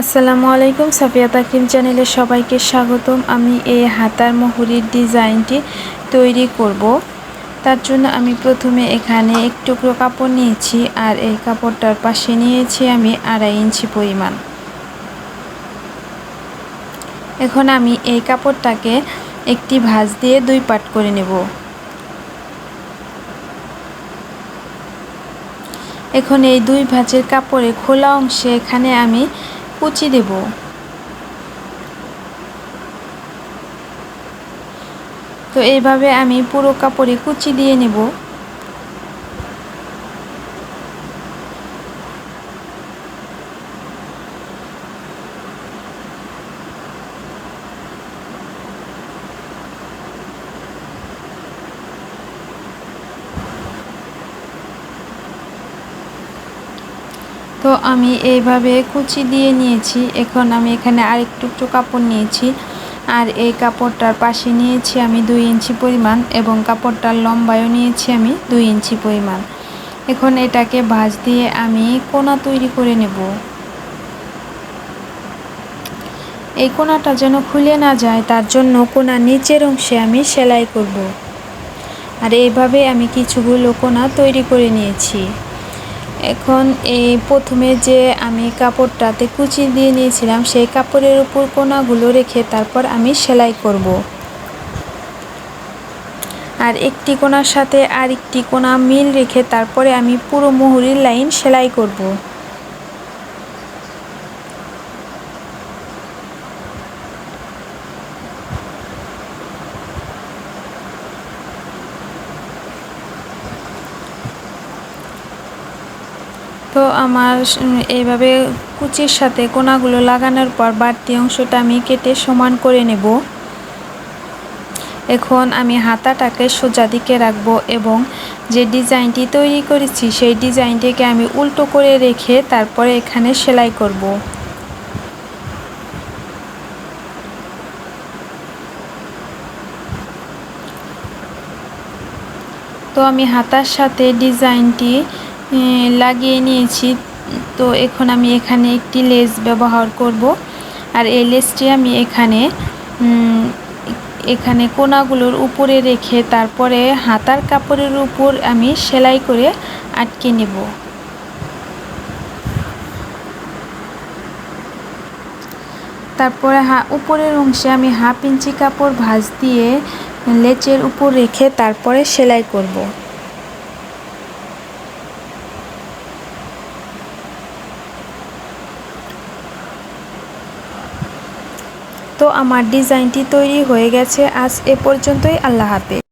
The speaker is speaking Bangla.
আসসালামু আলাইকুম, সাফিয়া তাকিম চ্যানেলে সবাইকে স্বাগতম। আমি এই হাতার মুহুরির ডিজাইনটি তৈরি করব। তার জন্য আমি প্রথমে এখানে এক টুকরো কাপড় নিয়েছি আর এই কাপড়টার পাশে নিয়েছি আমি আড়াই ইঞ্চি পরিমাণ। এখন আমি এই কাপড়টাকে একটি ভাঁজ দিয়ে দুই পাট করে নেব। এখন এই দুই ভাঁজের কাপড়ে খোলা অংশে এখানে আমি কুচি দেব। তো এইভাবে আমি পুরো কাপড়ে কুচি দিয়ে নেব। তো আমি এইভাবে কুচি দিয়ে নিয়েছি। এখন আমি এখানে আরেকটু একটু কাপড় নিয়েছি। আর এই কাপড়টার পাশে নিয়েছি আমি দুই ইঞ্চি পরিমাণ এবং কাপড়টার লম্বায়ও নিয়েছি আমি দুই ইঞ্চি পরিমাণ। এখন এটাকে ভাঁজ দিয়ে আমি কোনা তৈরি করে নেব। এই কোনাটা যেন খুলে না যায়, তার জন্য কোনা নিচের অংশে আমি সেলাই করব। আর এইভাবে আমি কিছুগুলো কোনা তৈরি করে নিয়েছি। এখন এই প্রথমে যে আমি কাপড়টাতে কুচি দিয়ে নিয়েছিলাম, সেই কাপড়ের উপর কোনাগুলো রেখে তারপর আমি সেলাই করব। আর একটি কোনার সাথে আর একটি কোনা মিল রেখে তারপরে আমি পুরো মুহুরির লাইন সেলাই করব। তো আমার এইভাবে কুচির সাথে কোনাগুলো লাগানোর পর বাড়তি অংশটা আমি কেটে সমান করে নেব। এখন আমি হাতাটাকে সোজা দিকে রাখব এবং যে ডিজাইনটি তৈরি করেছি সেই ডিজাইনটিকে আমি উল্টো করে রেখে তারপরে এখানে সেলাই করব। তো আমি হাতার সাথে ডিজাইনটি লাগিয়ে নিয়েছি। তো এখন আমি এখানে একটি লেস ব্যবহার করব। আর এই লেসটি আমি এখানে এখানে কোনাগুলোর উপরে রেখে তারপরে হাতার কাপড়ের উপর আমি সেলাই করে আটকে নেব। তারপরে উপরের অংশে আমি হাফ ইঞ্চি কাপড় ভাঁজ দিয়ে লেচের উপর রেখে তারপরে সেলাই করব। তো আমার ডিজাইনটি তৈরি হয়ে গেছে। আজ এ পর্যন্তই আল্লাহ হাফেজ।